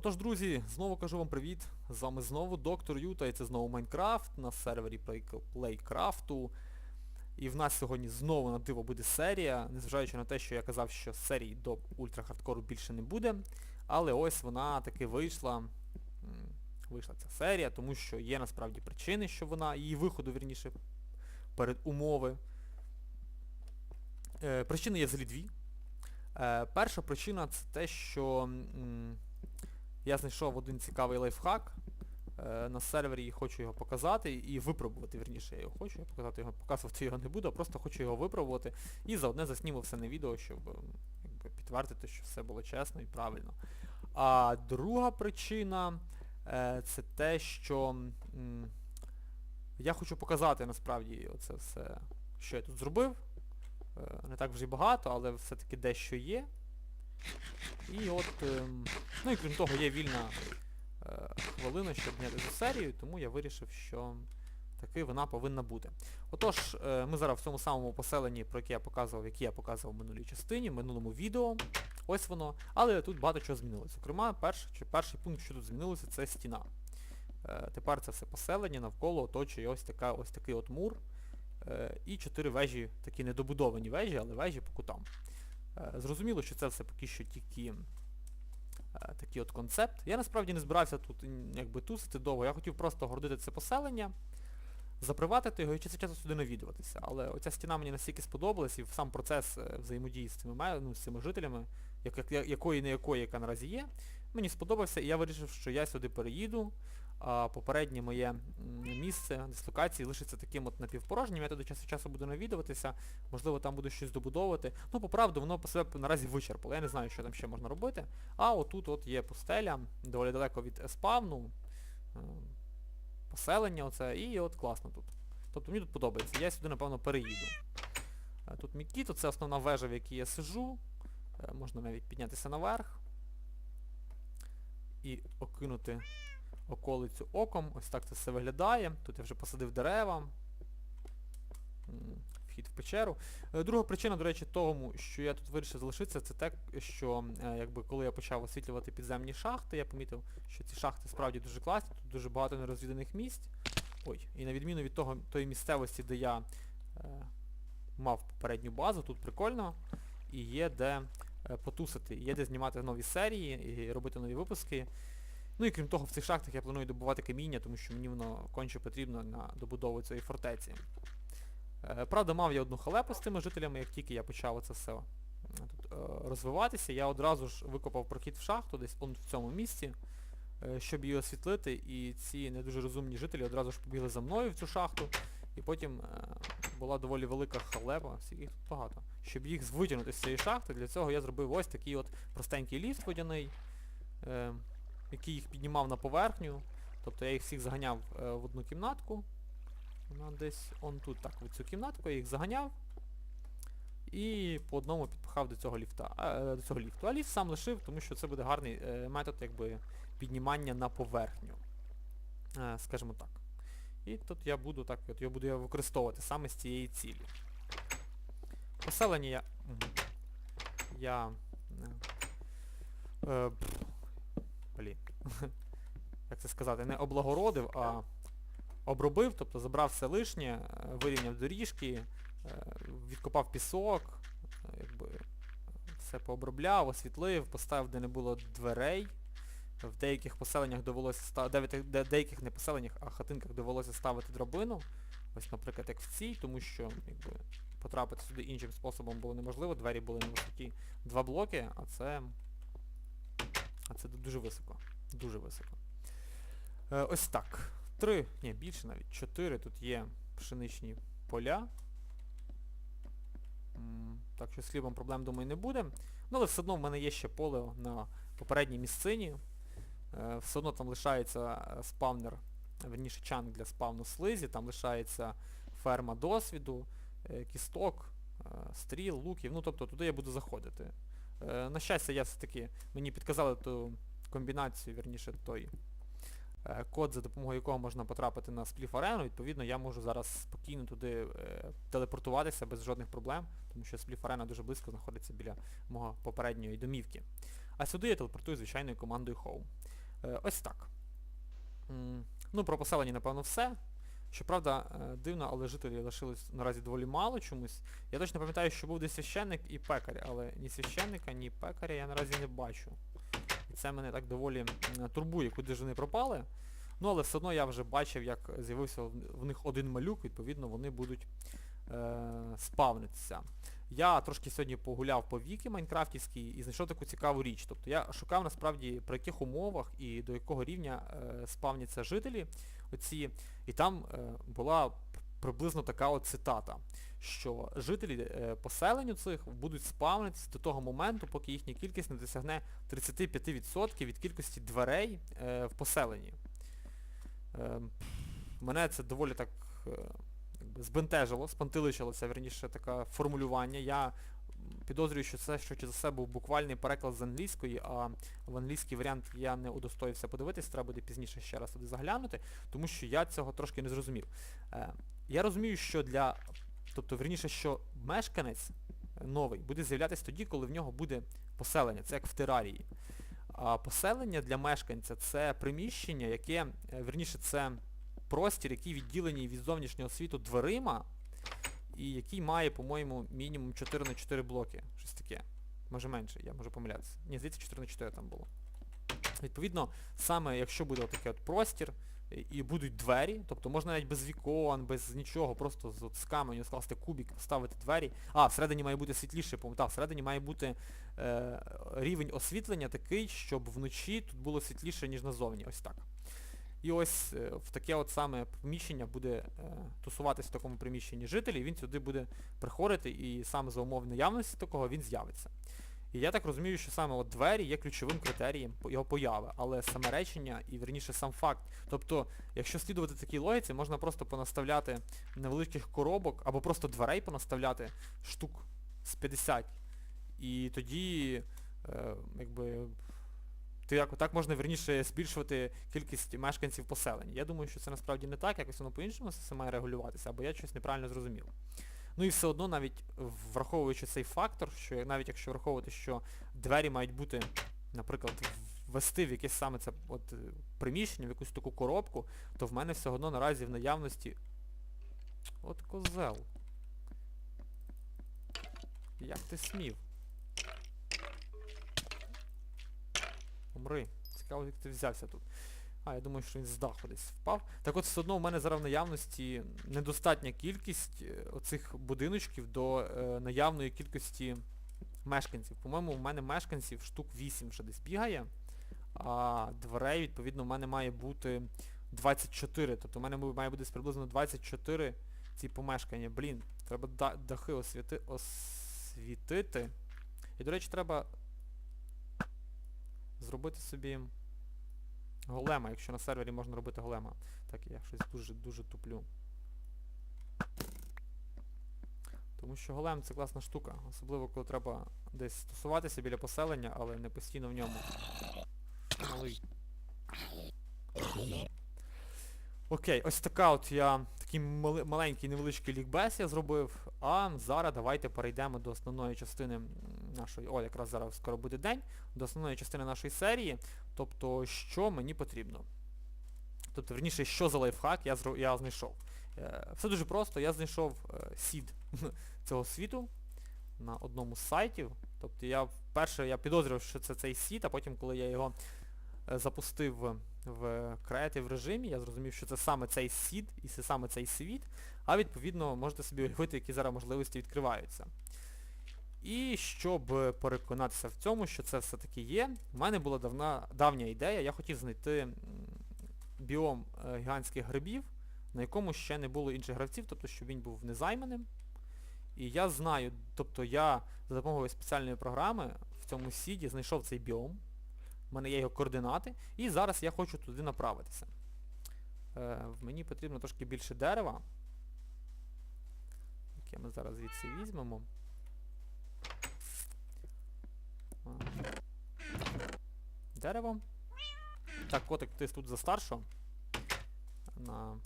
Отож, друзі, знову кажу вам привіт. З вами знову доктор Юта і це знову Майнкрафт на сервері Playcraft. І в нас сьогодні знову на диво буде серія, незважаючи на те, що я казав, що серій до ультрахардкору більше не буде. Але ось вона таки вийшла. Вийшла ця серія, тому що є насправді причини, що вона, її виходу, вірніше, перед умови. Е, причини є взагалі дві. Е, перша причина це те, що м, я знайшов один цікавий лайфхак е, на сервері і хочу його показати і випробувати, вірніше, я його хочу, я показати його, показувати його не буду, а просто хочу його випробувати і заодне засніму все на відео, щоб якби, підтвердити, що все було чесно і правильно. А друга причина е, це те, що я хочу показати насправді оце все, що я тут зробив. Е, Не так вже й багато, але все-таки дещо є. І от, ем, ну і крім того, є вільна е, хвилина, щоб зняти цю серію, тому я вирішив, що таки вона повинна бути. Отож, е, ми зараз в цьому самому поселенні, про яке я показував, яке я показував в минулій частині, в минулому відео. Ось воно. Але тут багато чого змінилося. Зокрема, перш, чи перший пункт, що тут змінилося, це стіна. Е, тепер це все поселення навколо оточує ось, така, ось такий от мур. І чотири вежі, такі недобудовані вежі, але вежі по кутам. Е, Зрозуміло, що це все поки що тільки е, такий от концепт. Я насправді не збирався тут якби тусити довго, я хотів просто гордити це поселення, заприватити його і час часу сюди навідуватися. Але оця стіна мені настільки сподобалась і сам процес е, взаємодії з цими, ну, з цими жителями, як, як, якої не якої, яка наразі є, мені сподобався, і я вирішив, що я сюди переїду, попереднє моє місце дислокації лишиться таким от напівпорожнім, я туди час від часу буду навідуватися, можливо там буду щось добудовувати. Ну, по правду, воно по себе наразі вичерпало, я не знаю, що там ще можна робити. А отут от є пустеля, доволі далеко від спавну, е, поселення оце, і от класно тут. Тобто мені тут подобається, я сюди, напевно, переїду. Е, Тут мій кіт, це основна вежа, в якій я сижу. Е, Можна навіть піднятися наверх і окинути околицю оком. Ось так це все виглядає. Тут я вже посадив дерева. Вхід в печеру. Е, Друга причина, до речі, тому, що я тут вирішив залишитися, це те, що е, якби коли я почав освітлювати підземні шахти, я помітив, що ці шахти справді дуже класні, тут дуже багато нерозвіданих місць. Ой, і на відміну від того, тої місцевості, де я е, мав попередню базу, тут прикольно. І є де е, потусити, є де знімати нові серії і робити нові випуски. Ну і крім того, в цих шахтах я планую добувати каміння, тому що мені воно конче потрібно на добудову цієї фортеці. Е, Правда, мав я одну халепу з тими жителями, як тільки я почав це все е, е, розвиватися, я одразу ж викопав прохід в шахту, десь он в цьому місці, щоб її освітлити, і ці не дуже розумні жителі одразу ж побігли за мною в цю шахту, і потім була доволі велика халепа, їх тут багато. Щоб їх витягнути з цієї шахти, для цього я зробив ось такий от простенький ліфт водяний, який їх піднімав на поверхню. Тобто я їх всіх заганяв е, в одну кімнатку. Вона десь он тут так, в цю кімнатку я їх заганяв. І по одному підпихав до цього ліфта, е, до цього ліфту. А ліфт сам лишив, тому що це буде гарний е, метод якби, піднімання на поверхню. Е, скажімо так. І тут я буду так, от я буду його використовувати саме з цієї цілі. Поселення я... Я... е, е. Як це сказати, не облагородив, а обробив, тобто забрав все лишнє, е, вирівняв доріжки, е, відкопав пісок, е, якби все пообробляв, освітлив, поставив, де не було дверей. В деяких поселеннях довелося ставити, де, деяких не поселеннях, а хатинках довелося ставити драбину. Ось, наприклад, як в цій, тому що якби, потрапити сюди іншим способом було неможливо, двері були на висоті два блоки, а це... А це дуже високо. Дуже високо. Е, ось так. Три, ні, більше навіть, чотири тут є пшеничні поля. Так що з хлібом проблем, думаю, не буде. Ну, але все одно в мене є ще поле на попередній місцині. Е, Все одно там лишається е, спавнер, верніше чанк для спавну слизі, там лишається ферма досвіду, е, кісток, е, стріл, луків, ну тобто туди я буду заходити. Е, На щастя, я все-таки, мені підказали ту комбінацію, верніше той е, код, за допомогою якого можна потрапити на спліф арену, відповідно я можу зараз спокійно туди е, телепортуватися без жодних проблем, тому що спліф арена дуже близько знаходиться біля мого попередньої домівки. а сюди я телепортую звичайною командою Home. Е, ось так. Ну, про поселення, напевно, все. Щоправда, дивно, але жителів лишилось наразі доволі мало чомусь. Я точно пам'ятаю, що був десь священник і пекар, але ні священника, ні пекаря я наразі не бачу. І це мене так доволі турбує, куди ж вони пропали. Ну, але все одно я вже бачив, як з'явився в них один малюк, відповідно, вони будуть е, спавнитися. Я трошки сьогодні погуляв по віки майнкрафтівській і знайшов таку цікаву річ. Тобто я шукав насправді при яких умовах і до якого рівня е, спавняться жителі оці. І там е, була приблизно така от цитата, що жителі е, поселень цих будуть спавнитися до того моменту, поки їхня кількість не досягне 35% від кількості дверей е, в поселенні. Е, мене це доволі так збентежило, спантиличилося, верніше, таке формулювання. Я підозрюю, що це швидше за все був буквальний переклад з англійської, а в англійський варіант я не удостоївся подивитись, треба буде пізніше ще раз туди заглянути, тому що я цього трошки не зрозумів. Е, я розумію, що для... Тобто, верніше, що мешканець новий буде з'являтися тоді, коли в нього буде поселення. Це як в терарії. А поселення для мешканця це приміщення, яке, е, верніше, це простір, який відділений від зовнішнього світу дверима, і який має, по-моєму, мінімум 4 на 4 блоки. Щось таке. Може менше, я можу помилятися. Ні, здається, 4 на 4 там було. Відповідно, саме якщо буде отакий от простір, і- будуть двері, тобто можна навіть без вікон, без нічого, просто з, от, з каменю скласти кубик, поставити двері. А, всередині має бути світліше, так, всередині має бути е, рівень освітлення такий, щоб вночі тут було світліше, ніж назовні. Ось так. І ось е, в таке от саме приміщення буде е, тусуватись в такому приміщенні жителі, і він сюди буде приходити, і саме за умов наявності такого він з'явиться. І я так розумію, що саме от двері є ключовим критерієм його появи, але саме речення і верніше сам факт. Тобто, якщо слідувати такій логіці, можна просто понаставляти невеликих коробок, або просто дверей понаставляти штук з 50. І тоді, е, якби, ти як, так можна верніше збільшувати кількість мешканців поселень. Я думаю, що це насправді не так, якось воно по-іншому все має регулюватися, або я щось неправильно зрозумів. Ну і все одно, навіть враховуючи цей фактор, що навіть якщо враховувати, що двері мають бути, наприклад, ввести в якесь саме це от, приміщення, в якусь таку коробку, то в мене все одно наразі в наявності... От козел. Як ти смів? Умри. Цікаво, як ти взявся тут. А, я думаю, що він з десь впав. Так от все одно в мене зараз в наявності недостатня кількість е, оцих будиночків до е, наявної кількості мешканців. По-моєму, в мене мешканців штук 8 вже десь бігає. А дверей, відповідно, в мене має бути 24. Тобто в мене має бути приблизно 24 ці помешкання. Блін, треба дахи освіти, освітити. І, до речі, треба зробити собі голема, якщо на сервері можна робити голема. Так, я щось дуже-дуже туплю. Тому що голем це класна штука, особливо коли треба десь стосуватися біля поселення, але не постійно в ньому. Малий. Окей, ось така от я такий маленький невеличкий лікбез я зробив. А зараз давайте перейдемо до основної частини нашої... О, якраз зараз скоро буде день, до основної частини нашої серії. Тобто, що мені потрібно. Тобто, верніше, що за лайфхак я, я знайшов. Е, все дуже просто, я знайшов е, сід цього світу на одному з сайтів. Тобто я вперше я підозрював, що це цей сіт, а потім, коли я його е, запустив в Creative режимі, я зрозумів, що це саме цей сід і це саме цей світ, а відповідно можете собі уявити, які зараз можливості відкриваються. І щоб переконатися в цьому, що це все-таки є, в мене була давна, давня ідея, я хотів знайти біом е, гігантських грибів, на якому ще не було інших гравців, тобто щоб він був незайманим. І я знаю, тобто я за допомогою спеціальної програми в цьому сіді знайшов цей біом, в мене є його координати, і зараз я хочу туди направитися. Е, мені потрібно трошки більше дерева, яке ми зараз звідси візьмемо. Дерево. Так, котик, ти тут за старшого. На...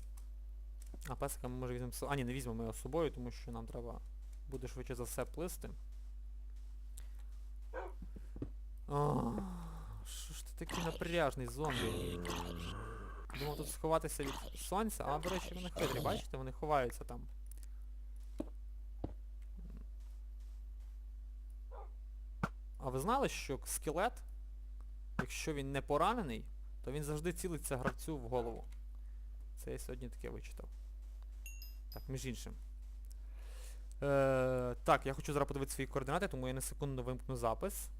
А песика ми може візьмемо. А, ні, не візьмемо його з собою, тому що нам треба буде швидше за все плисти. А, Що ж ти такий напряжний зомбі? Думав тут сховатися від сонця, а до речі, вони хитрі, бачите, вони ховаються там. А ви знали, що скелет, якщо він не поранений, то він завжди цілиться гравцю в голову. Це я сьогодні таке вичитав. Так, між іншим. Е, так, я хочу зараз подивитися свої координати, тому я на секунду вимкну запис.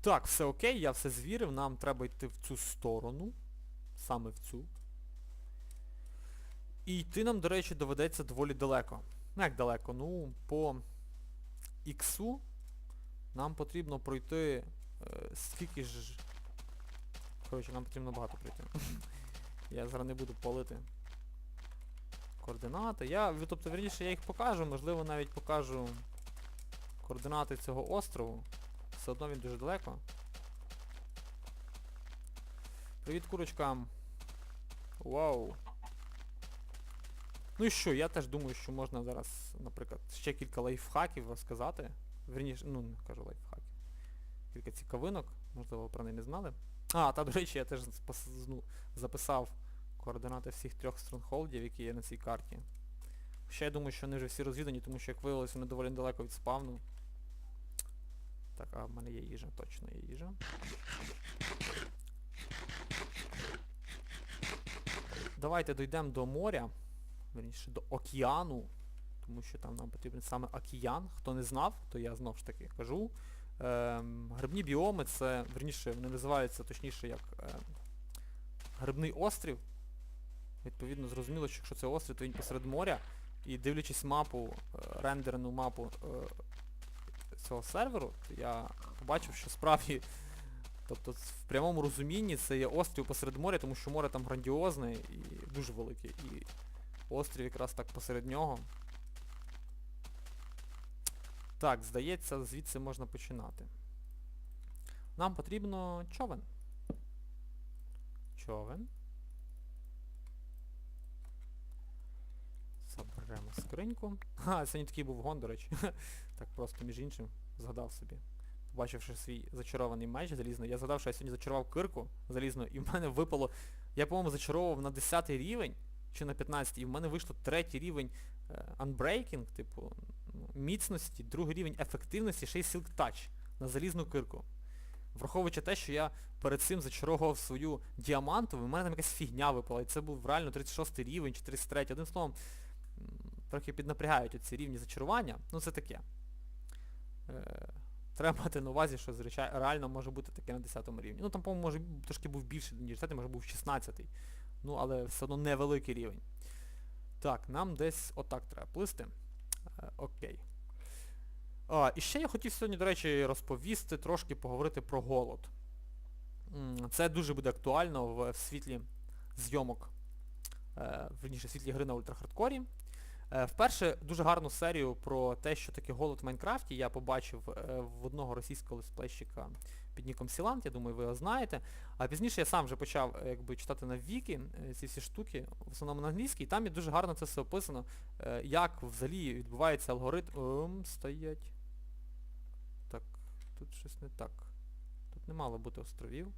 Так, все окей, я все звірив, нам треба йти в цю сторону. Саме в цю. І йти нам, до речі, доведеться доволі далеко. Ну як далеко? Ну, по іксу нам потрібно пройти... Е, скільки ж... Коротше, нам потрібно багато пройти. Я зараз не буду палити координати. Я, тобто, верніше, я їх покажу, можливо, навіть покажу координати цього острову. Все одно він дуже далеко. Привіт, курочкам. Вау. Ну і що, я теж думаю, що можна зараз, наприклад, ще кілька лайфхаків розказати. Верніше, ну, не кажу лайфхаків. Кілька цікавинок, можливо, про них не знали. А, та до речі, я теж ну, записав координати всіх трьох стронгхолдів, які є на цій карті. Ще я думаю, що вони вже всі розвідані, тому що як виявилося, вони доволі далеко від спавну. Так, а в мене є їжа, точно є їжа. Давайте дійдемо до моря, верніше до океану, тому що там нам потрібен саме океан. Хто не знав, то я знов ж таки кажу. Ем, грибні біоми це, верніше, вони називаються точніше як ем, грибний острів. Відповідно, зрозуміло, що якщо це острів, то він посеред моря. І дивлячись мапу, е, рендерену мапу е, цього серверу, то я побачив, що справді, тобто в прямому розумінні це є острів посеред моря, тому що море там грандіозне і дуже велике. І острів якраз так посеред нього. Так, здається, звідси можна починати. Нам потрібно човен. Човен. Заберемо скриньку. Ха, сьогодні такий був гон, до речі. так просто між іншим згадав собі. Побачивши свій зачарований меч залізний, я згадав, що я сьогодні зачарував кирку залізну, і в мене випало... Я, по-моєму, зачаровував на 10 рівень, чи на 15, і в мене вийшло третій рівень е, Unbreaking, типу, міцності, другий рівень ефективності, ще й Silk Touch на залізну кирку. Враховуючи те, що я перед цим зачаровував свою діамантову, в мене там якась фігня випала, і це був реально 36 рівень чи 33. Одним словом, трохи піднапрягають оці рівні зачарування. Ну це таке. Е, треба мати на увазі, що реально може бути таке на 10 рівні. Ну там, по-моєму, може трошки був більший, ніж 10, може був 16. Ну, але все одно невеликий рівень. Так, нам десь отак треба плисти. Е, окей. А, і ще я хотів сьогодні, до речі, розповісти, трошки поговорити про голод. Це дуже буде актуально в, в світлі зйомок, е, верніше, в світлі гри на ультрахардкорі. Е, вперше дуже гарну серію про те, що таке голод в Майнкрафті, я побачив е, в одного російського летсплейщика під ніком Сілант, я думаю, ви його знаєте. А пізніше я сам вже почав е, якби, читати на Вікі е, ці всі штуки, в основному на англійській, і там є дуже гарно це все описано, е, як взагалі відбувається алгоритм. Ем, стоять. Так, тут щось не так. Тут не мало бути островів.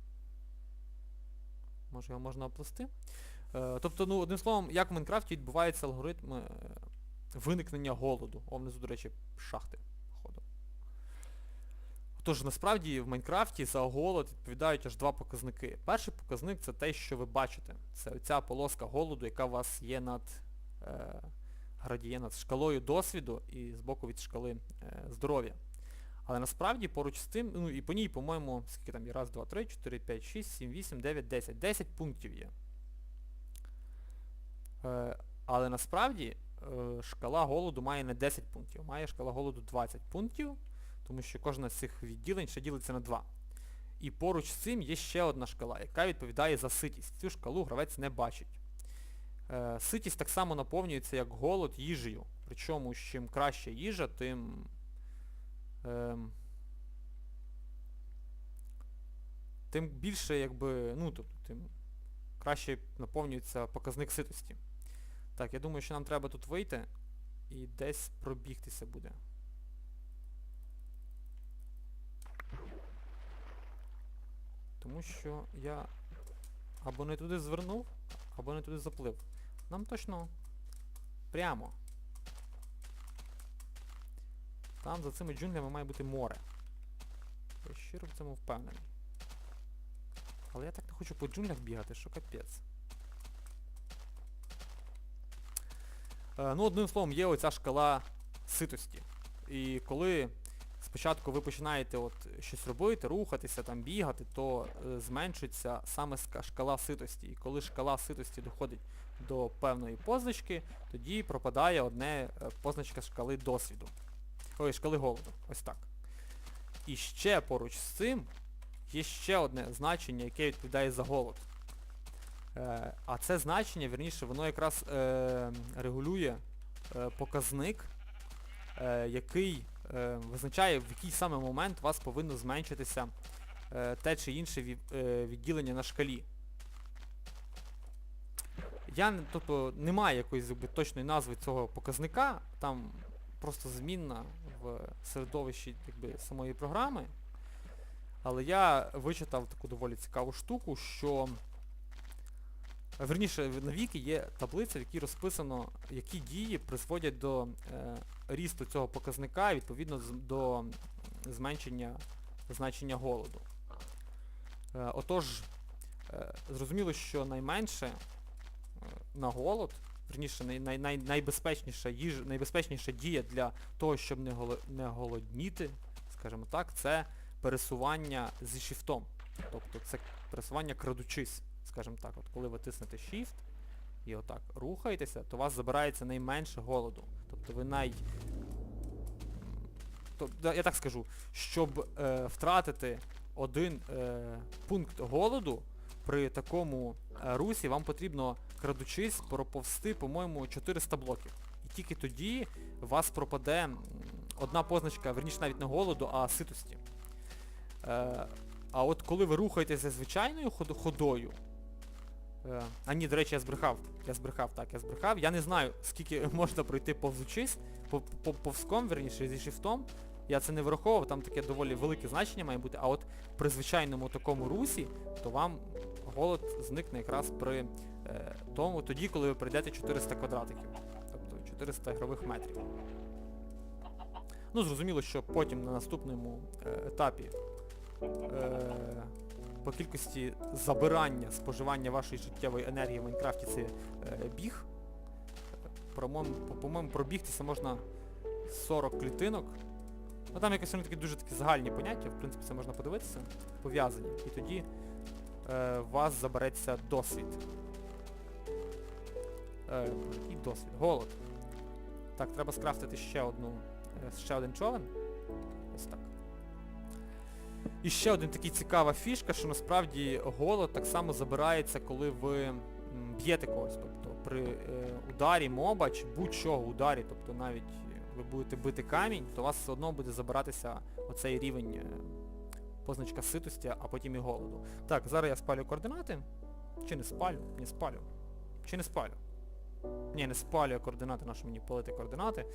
Може його можна оплести? Тобто, ну, одним словом, як в Майнкрафті відбувається алгоритм виникнення голоду. О, внизу, до речі, шахти. Тож, насправді, в Майнкрафті за голод відповідають аж два показники. Перший показник це те, що ви бачите. Це оця полоска голоду, яка у вас є над е, градіє над шкалою досвіду і збоку від шкали е, здоров'я. Але насправді поруч з тим, ну і по ній, по-моєму, скільки там є, раз, два, три, чотири, п'ять, шість, сім, вісім, дев'ять, десять. Десять пунктів є. Е, але насправді е, шкала голоду має не 10 пунктів, має шкала голоду 20 пунктів, тому що кожна з цих відділень ще ділиться на 2. І поруч з цим є ще одна шкала, яка відповідає за ситість. Цю шкалу гравець не бачить. Е, ситість так само наповнюється як голод їжею. Причому чим краща їжа, тим... ем, тим більше, якби, ну, тобто, тим краще наповнюється показник ситості. Так, я думаю, що нам треба тут вийти. і десь пробігтися буде. Тому що я або не туди звернув, або не туди заплив. Нам точно прямо. Там за цими джунглями має бути море. Я щиро в цьому впевнений. Але я так не хочу по джунглях бігати, що капець. Е, ну, одним словом, є оця шкала ситості. І коли спочатку ви починаєте от щось робити, рухатися, там бігати, то е, зменшується саме шкала ситості. І коли шкала ситості доходить до певної позначки, тоді пропадає одне е, позначка шкали досвіду. Ой, шкали голоду. Ось так. І ще поруч з цим є ще одне значення, яке відповідає за голод. Е, а це значення, вірніше, воно якраз е, регулює е, показник, е, який е, визначає, в який саме момент у вас повинно зменшитися е, те чи інше від, е, відділення на шкалі. Я, тобто, немає якоїсь якби, точної назви цього показника, там просто змінна в середовищі якби, самої програми. Але я вичитав таку доволі цікаву штуку, що Верніше, в- на віки є таблиця, в якій розписано, які дії призводять до е, рісту цього показника відповідно до зменшення значення голоду. Е, отож, е, зрозуміло, що найменше е, на голод, верніше, най, най, най, найбезпечніша їжа, найбезпечніша дія для того, щоб не, голо, не голодніти, скажімо так, це пересування зі шифтом. Тобто це пересування крадучись скажімо так, от коли ви тиснете Shift і отак рухаєтеся, то у вас забирається найменше голоду. Тобто ви най... Тобто, я так скажу, щоб е, втратити один е, пункт голоду при такому е, русі, вам потрібно, крадучись, проповсти, по-моєму, 400 блоків. І тільки тоді у вас пропаде одна позначка, верніше навіть не голоду, а ситості. Е, а от коли ви рухаєтеся звичайною ходою, А ні, до речі, я збрехав. Я збрехав, так, я збрехав. Я не знаю, скільки можна пройти повзучись, по- по- повзком, верніше, зі шифтом. Я це не враховував, там таке доволі велике значення має бути, а от при звичайному такому русі, то вам голод зникне якраз при е, тому, тоді, коли ви пройдете 400 квадратиків. Тобто 400 ігрових метрів. Ну, зрозуміло, що потім на наступному е, етапі е, по кількості забирання, споживання вашої життєвої енергії в Майнкрафті це е, біг. По-моєму, пробігтися можна 40 клітинок. Ну там якось такі дуже такі загальні поняття, в принципі це можна подивитися, пов'язані. І тоді е, у вас забереться досвід. Е, який досвід? Голод. Так, треба скрафтити ще одну, е, ще один човен. І ще один такий цікава фішка, що насправді голод так само забирається, коли ви б'єте когось. Тобто при е, ударі моба чи будь-чого ударі, тобто навіть е, ви будете бити камінь, то у вас все одно буде забиратися оцей рівень е, позначка ситості, а потім і голоду. Так, зараз я спалю координати. Чи не спалю? Не спалю. Чи не спалю? Ні, не спалю я координати, на мені палити координати.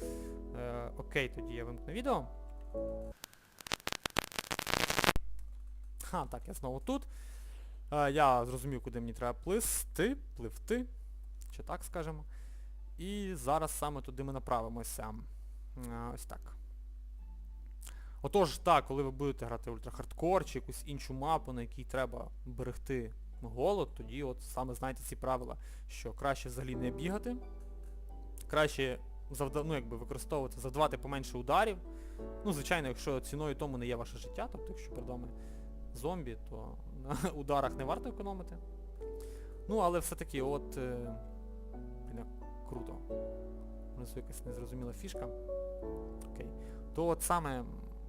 Е, окей, тоді я вимкну відео. Ха, так, я знову тут. Е, я зрозумів, куди мені треба плисти, пливти, чи так скажемо. І зараз саме туди ми направимося. Е, ось так. Отож, так, коли ви будете грати ультрахардкор чи якусь іншу мапу, на якій треба берегти голод, тоді от саме знайте ці правила, що краще взагалі не бігати, краще завда... ну, якби, використовувати, завдавати поменше ударів. Ну, звичайно, якщо ціною тому не є ваше життя, тобто якщо перед вами зомбі, то на ударах не варто економити. Ну, але все-таки от... Е... Як круто. Внизу якась незрозуміла фішка. Окей. То от саме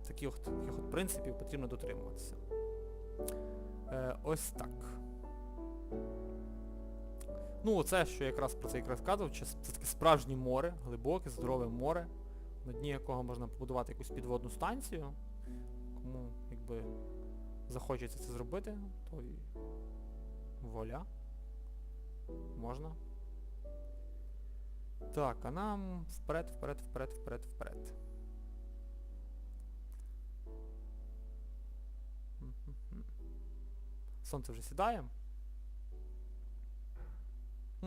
таких от, таких от принципів потрібно дотримуватися. Е, ось так. Ну, оце, що я якраз про це якраз казав, це таке справжнє море, глибоке, здорове море, на дні якого можна побудувати якусь підводну станцію. Кому, якби, захочеться це зробити, то і воля. Можна. Так, а нам вперед, вперед, вперед, вперед, вперед. Сонце вже сідає.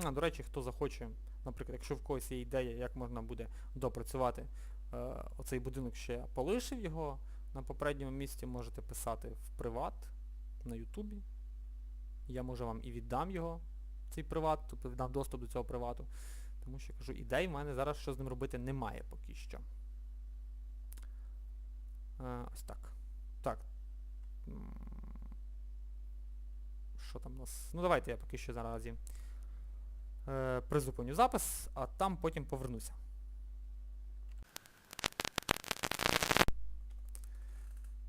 А, до речі, хто захоче, наприклад, якщо в когось є ідея, як можна буде допрацювати е, оцей будинок ще полишив його на попередньому місці, можете писати в приват на Ютубі. Я може вам і віддам його, цей приват, тобто віддам доступ до цього привату. Тому що кажу, ідей в мене зараз що з ним робити немає поки що. Е, ось так. Так. Що там у нас? Ну давайте я поки що зараз е, призупиню запис, а там потім повернуся.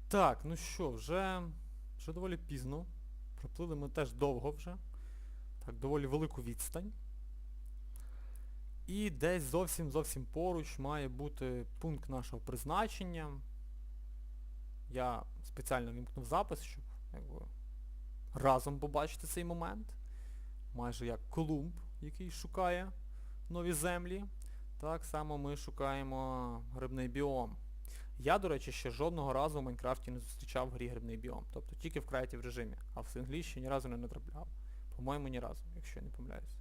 Так, ну що, вже, вже доволі пізно. Проплили ми теж довго вже. Так, доволі велику відстань. І десь зовсім зовсім поруч має бути пункт нашого призначення. Я спеціально вімкнув запис, щоб якби, разом побачити цей момент. Майже як Колумб, який шукає нові землі. Так само ми шукаємо грибний біом. Я, до речі, ще жодного разу в Майнкрафті не зустрічав в грі грибний біом. Тобто тільки в Creative режимі, а в синглі ще ні разу не натрапляв. По-моєму, ні разу, якщо я не помиляюсь.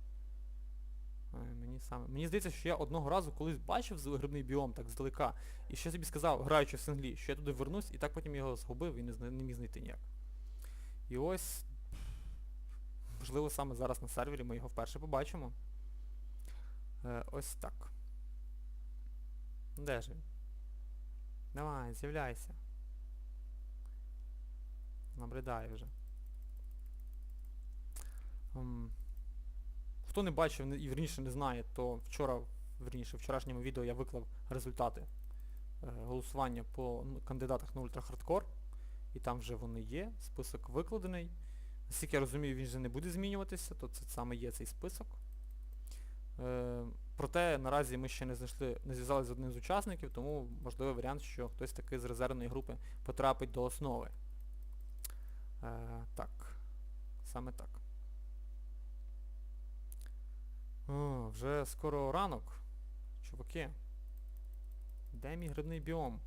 Е, Мені саме. Мені здається, що я одного разу колись бачив грибний біом так здалека. І ще собі сказав, граючи в синглі, що я туди вернусь, і так потім його згубив і не, не міг знайти ніяк. І ось, можливо, саме зараз на сервері ми його вперше побачимо. Е, ось так. Де ж він? Давай, з'являйся. Набридає вже. М, Хто не бачив і вірніше не знає, то вчора, вірніше, в вчорашньому відео я виклав результати е, голосування по кандидатах на ультрахардкор. І там вже вони є, список викладений. Наскільки я розумію, він вже не буде змінюватися, то це саме є цей список. Е, проте наразі ми ще не знайшли, не зв'язалися з одним з учасників, тому можливий варіант, що хтось таки з резервної групи потрапить до основи. Е, так. Саме так. О, вже скоро ранок. Чуваки. Де мій грибний біом?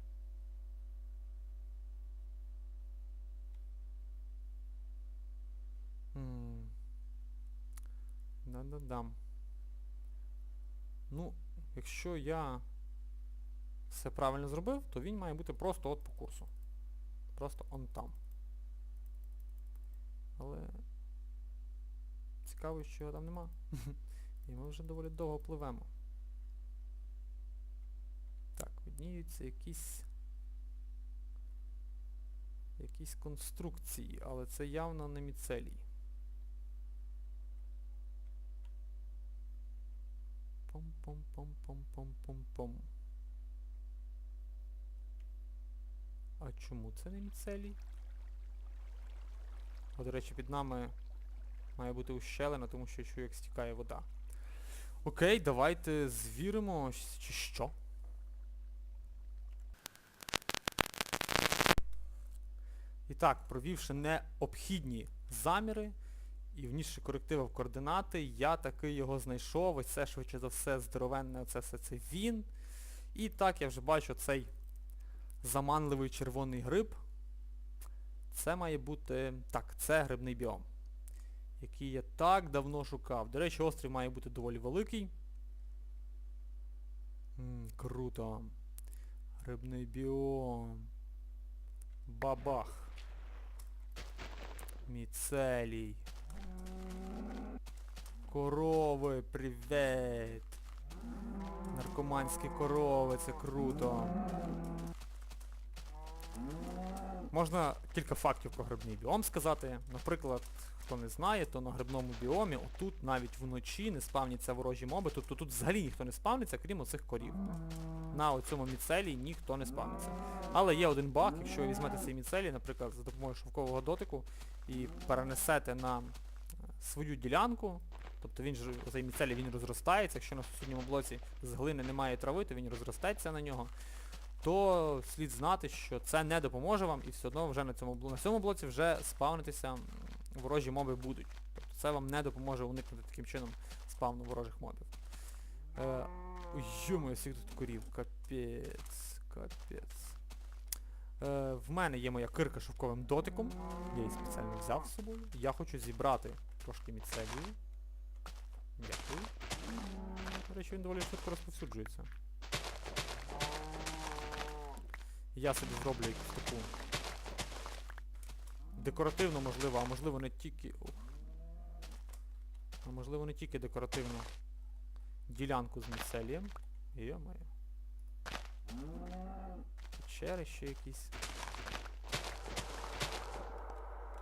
Да-да-дам. Ну, якщо я все правильно зробив, то він має бути просто от по курсу. Просто он там. Але цікаво, що його там нема. І ми вже доволі довго пливемо. Так, видніються якісь якісь конструкції, але це явно не міцелій. Пом-пом-пом-пом-пом-пом-пом. А чому це не міцелій? О, до речі, під нами має бути ущелина, тому що я чую, як стікає вода. Окей, давайте звіримо, чи що. І так, провівши необхідні заміри і внісши корективи в координати, я таки його знайшов. Ось це швидше за все здоровенне, оце все це він. І так, я вже бачу цей заманливий червоний гриб. Це має бути... Так, це грибний біом який я так давно шукав. До речі, острів має бути доволі великий. М, круто. Грибний біом. Бабах. Міцелій. Корови, привіт. Наркоманські корови, це круто. Можна кілька фактів про грибний біом сказати. Наприклад, хто не знає, то на грибному біомі отут навіть вночі не спавняться ворожі моби, тобто тут взагалі ніхто не спавниться, крім оцих корів. На оцьому міцелії ніхто не спавниться. Але є один баг, якщо ви візьмете цей міцелій, наприклад, за допомогою шовкового дотику і перенесете на е, свою ділянку, тобто він ж, цей міцелій він розростається, якщо на сусідньому блоці з глини немає трави, то він розростеться на нього то слід знати, що це не допоможе вам і все одно вже на цьому, на цьому блоці вже спавнитися ворожі моби будуть. Тобто це вам не допоможе уникнути таким чином спавну ворожих мобів. Е, йомо, скільки тут корів. Капець, капець. Е, в мене є моя кирка шовковим дотиком. Я її спеціально взяв з собою. Я хочу зібрати трошки міцелію. Дякую. До речі, він доволі швидко розповсюджується. Я собі зроблю якусь таку декоративну, можливо, а можливо не тільки. А можливо не тільки декоративну ділянку з міцелієм. Йо-моє. Печери ще якісь.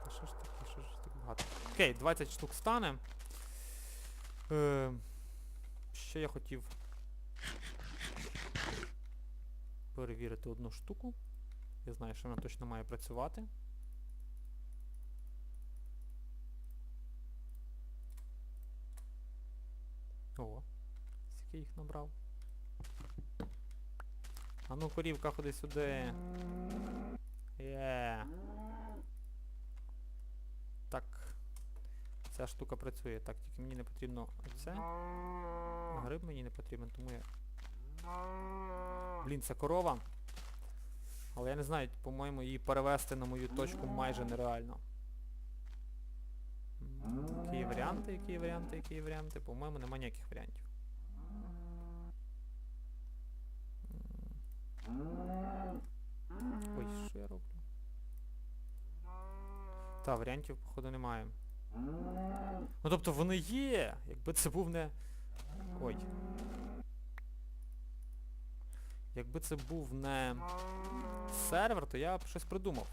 Та що ж таке, що ж так багато? Окей, 20 штук стане. Е, ще я хотів перевірити одну штуку. Я знаю, що вона точно має працювати. О, скільки їх набрав. А ну, корівка, ходи сюди. Є. Так. Ця штука працює. Так, тільки мені не потрібно оце. Гриб мені не потрібен, тому я... Блін, це корова. Але я не знаю, по-моєму, її перевести на мою точку майже нереально. Які варіанти, які варіанти, які варіанти? По-моєму, нема ніяких варіантів. Ой, що я роблю? Та, варіантів, походу, немає. Ну тобто вони є! Якби це був не... Ой. Якби це був не сервер, то я б щось придумав.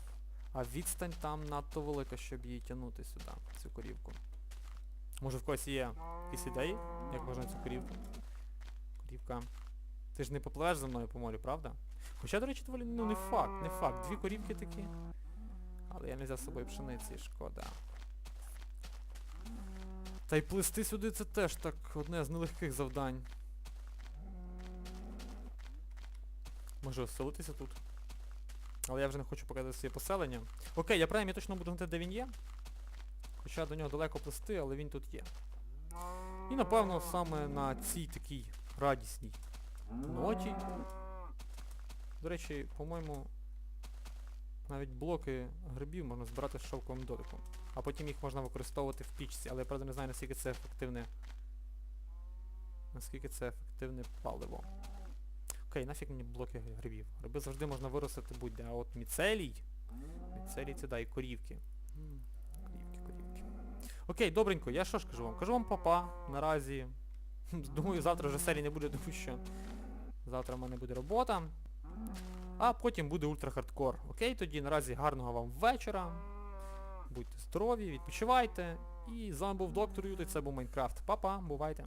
А відстань там надто велика, щоб її тягнути сюди, цю корівку. Може в когось є якісь ідеї, як можна цю корівку? Корівка. Ти ж не попливеш за мною по морю, правда? Хоча, до речі, доволі, ну не факт, не факт. Дві корівки такі. Але я не взяв з собою пшениці, шкода. Та й плисти сюди це теж так одне з нелегких завдань. Може оселитися тут. Але я вже не хочу показати своє поселення. Окей, я правильно, точно буду знати, де він є. Хоча до нього далеко плисти, але він тут є. І напевно саме на цій такій радісній ноті. До речі, по-моєму, навіть блоки грибів можна збирати з шовковим дотиком. А потім їх можна використовувати в пічці, але я правда не знаю наскільки це ефективне. Наскільки це ефективне паливо. Окей, нафіг мені блоки грибів. Гриби завжди можна виростити будь-де. А от міцелій. Міцелій це да, і корівки. Корівки, корівки. Окей, добренько, я що ж кажу вам? Кажу вам папа наразі. Думаю, завтра вже серії не буде, тому що завтра в мене буде робота. А потім буде ультрахардкор. Окей, тоді наразі гарного вам вечора. Будьте здорові, відпочивайте. І з вами був доктор Ют, це був Майнкрафт. Па-па, бувайте.